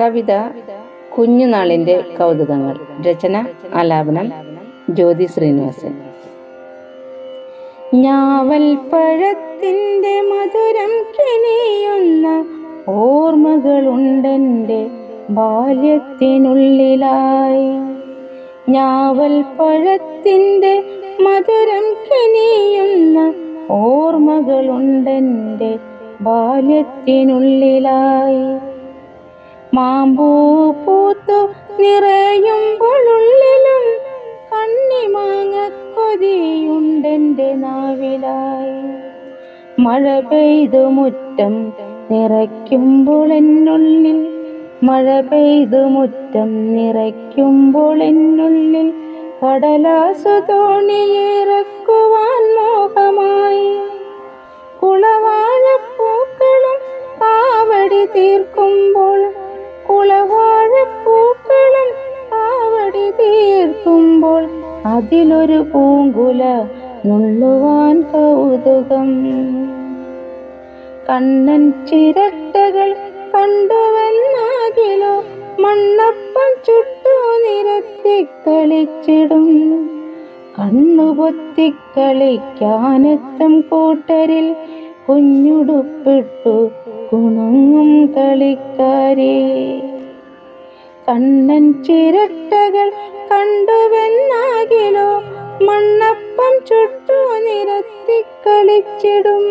കവിത കുഞ്ഞുനാളിന്റെ കൗതുകങ്ങൾ. രചന ആലാപനം ജ്യോതി ശ്രീനിവാസൻ. ഞാവൽ മധുരം കിണിയുന്ന ഓർമ്മകളുണ്ടെന്റെ ബാല്യത്തിനുള്ളിലായി. ഞാവൽ പഴത്തിന്റെ മധുരം കിണിയുന്ന ഓർമ്മകളുണ്ടെന്റെ ബാല്യത്തിനുള്ളിലായി. മാമ്പൂ പൂത്തു നിറയുമ്പോഴുള്ളിലും കണ്ണിമാങ്ങ കൊതിയുണ്ടെന്റെ നാവിലായി. മഴ പെയ്തു മുറ്റം നിറയ്ക്കുമ്പോൾ എന്നുള്ളിൽ മഴ പെയ്തു മുറ്റം നിറയ്ക്കുമ്പോൾ എന്നുള്ളിൽ കടലാസു തോണിയിറക്കുവാൻ മോഹമായി. കുളവാഴപ്പൂക്കളും കാവടി തീർക്കുമ്പോൾ കുളവാഴപ്പൂക്കളും ആവടി തീർക്കുമ്പോൾ അതിലൊരു പൂങ്കുല നുള്ളുവാൻ കൗതുകം. കണ്ണൻ ചിരട്ടകൾ കണ്ടുവെന്നാകിലോ മണ്ണപ്പം ചുട്ടു നിരത്തി കളിച്ചിടും. കണ്ണുപൊത്തിക്കളിക്കാനെത്തും കൂട്ടരിൽ കുഞ്ഞുടുപ്പിട്ടു കുണുങ്ങും കളിക്കാരെ കണ്ണൻ ചിരട്ടകൾ കണ്ടുവെന്നാകിലോ മണ്ണപ്പം ചുട്ടു നിരത്തി കളിച്ചിടും.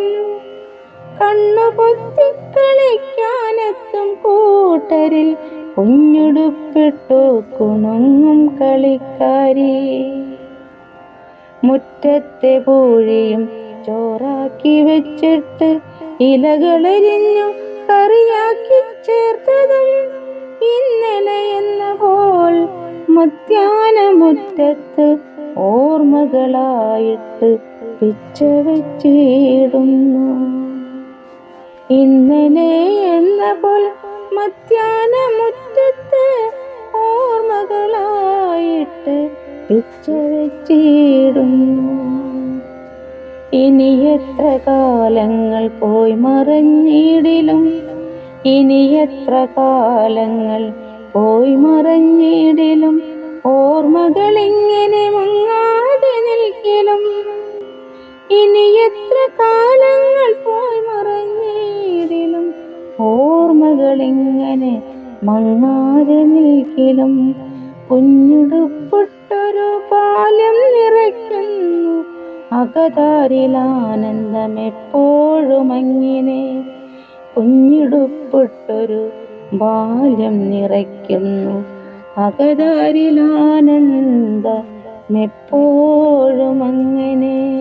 കണ്ണു പൊത്തി കളിക്കാനെത്തും കൂട്ടരിൽ കുഞ്ഞുടുപ്പിട്ടു കുണുങ്ങും കളിക്കാരി. മുറ്റത്തെ പൂഴിയും ചോറാക്കി വെച്ചിട്ട് ഇലകളരിഞ്ഞു കറിയാക്കി ചേർത്തതും ഇന്നലെ എന്ന പോൽ മധ്യാനമുറ്റത്ത് ഓർമ്മകളായിട്ട് പിച്ച വെച്ചിടുന്നു. ഇന്നലെ എന്ന പോൽ മധ്യാനമുറ്റത്ത് ഓർമ്മകളായിട്ട് പിച്ച വെച്ചിടുന്നു. ഇനി എത്ര കാലങ്ങൾ പോയി മറഞ്ഞിടിലും? ഇനി എത്ര കാലങ്ങൾ പോയി മറഞ്ഞിടിലും? ഓർമ്മകൾ ഇങ്ങനെ മങ്ങാതെ നിൽക്കിലും. ഇനി എത്ര കാലങ്ങൾ പോയി മറഞ്ഞിടിലും? ഓർമ്മകൾ ഇങ്ങനെ മങ്ങാതെ നിൽക്കലും. കുഞ്ഞുടുപ്പിട്ടൊരു പാലം നിറയ്ക്കുന്നു. അകതാരിലാനന്ദം എപ്പോഴും അങ്ങനെ കുഞ്ഞിടുപ്പിട്ടൊരു ബാല്യം നിറയ്ക്കുന്നു. അകതാരിലാനന്ദം എപ്പോഴും അങ്ങനെ